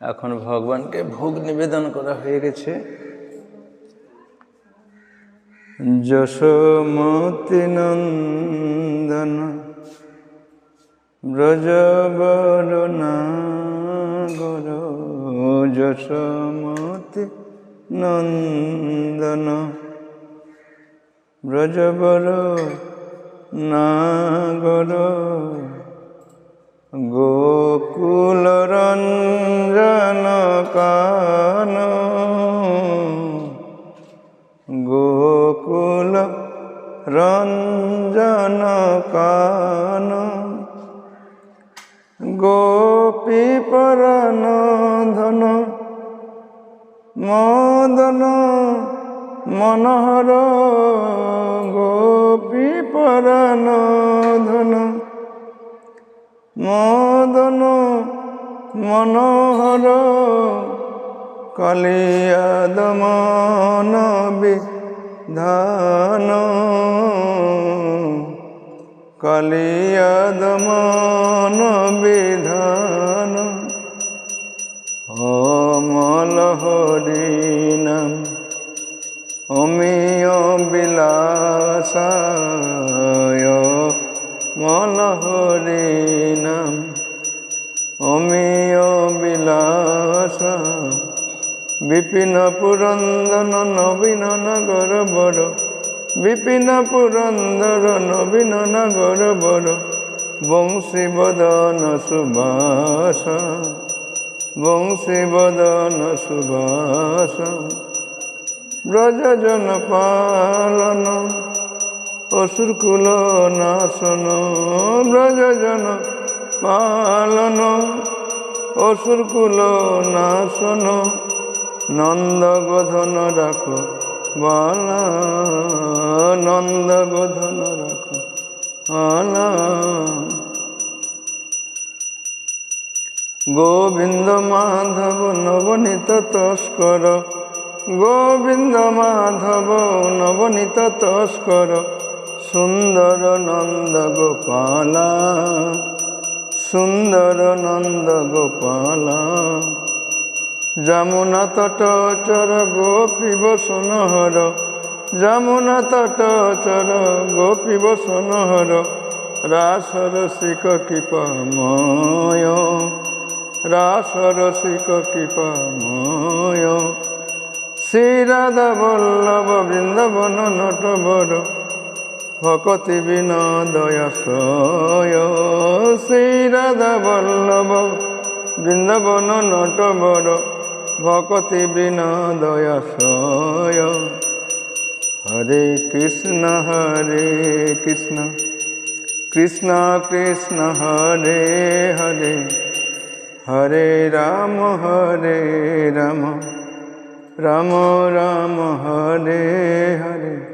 এখন ভগবানকে ভোগ নিবেদন করা হয়ে গেছে। যশোমতি নন্দন ব্রজবরণা গর যশোমতি নন্দন ব্রজবর নাগর গোকুল রঞ্জন কান গোকুল রঞ্জন কান গোপী পরাণ ধন মদন মনোহর গোপী পরাণ ধন মদন মনোহর কালিয়াদমন বিধান কালিয়াদমন বিধান অমল হরিনাম অমিয় বিলাসায়। মল হরিনাম অমিয় বিলাস বিপিন পুরন্দন নবীন নগর বড়। বিপিন পুরন্দর, নবীন নগর বড়। বংশী বদন সুবাস বংশী বদন সুবাস ব্রজজন পালন। অসুরকুল নাশন। ব্রজজন পালন। অসুরকুল নাশন নন্দ গোধন রাখো, বালা নন্দ গোধন রাখো, বালা। গোবিন্দ মাধব নবনীত তস্কর, গোবিন্দ মাধব নবনীত তস্কর, সুন্দর নন্দ গোপালা। সুন্দর নন্দ গোপাল যমুনা তট চর গোপী বসুন হর যমুনা তট চর গোপী বসুন হর রাস রসিক কৃপাময় রাস রসিক কৃপাময় শ্রীরাধা বল্লভ বৃন্দাবন নট বড় ভকতি বিনোদয়াশয় শ্রীরাধা বল্লভ, বৃন্দাবন নটবর ভকতি বিনোদয়াশয় হরে কৃষ্ণ হরে কৃষ্ণ কৃষ্ণ কৃষ্ণ, হরে হরে হরে রাম হরে রাম রাম রাম, হরে হরে।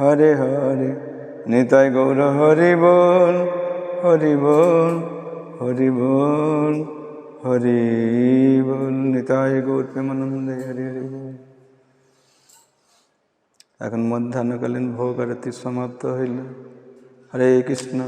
হরে হরে, নিতাই গৌর হরি বল হরি বল হরি বল হরি বল, নিতাই গৌর প্রেমানন্দে হরি হরি বল। এখন মধ্যাহ্নকালীন ভোগ আরতি সমাপ্ত হইল। হরে কৃষ্ণ।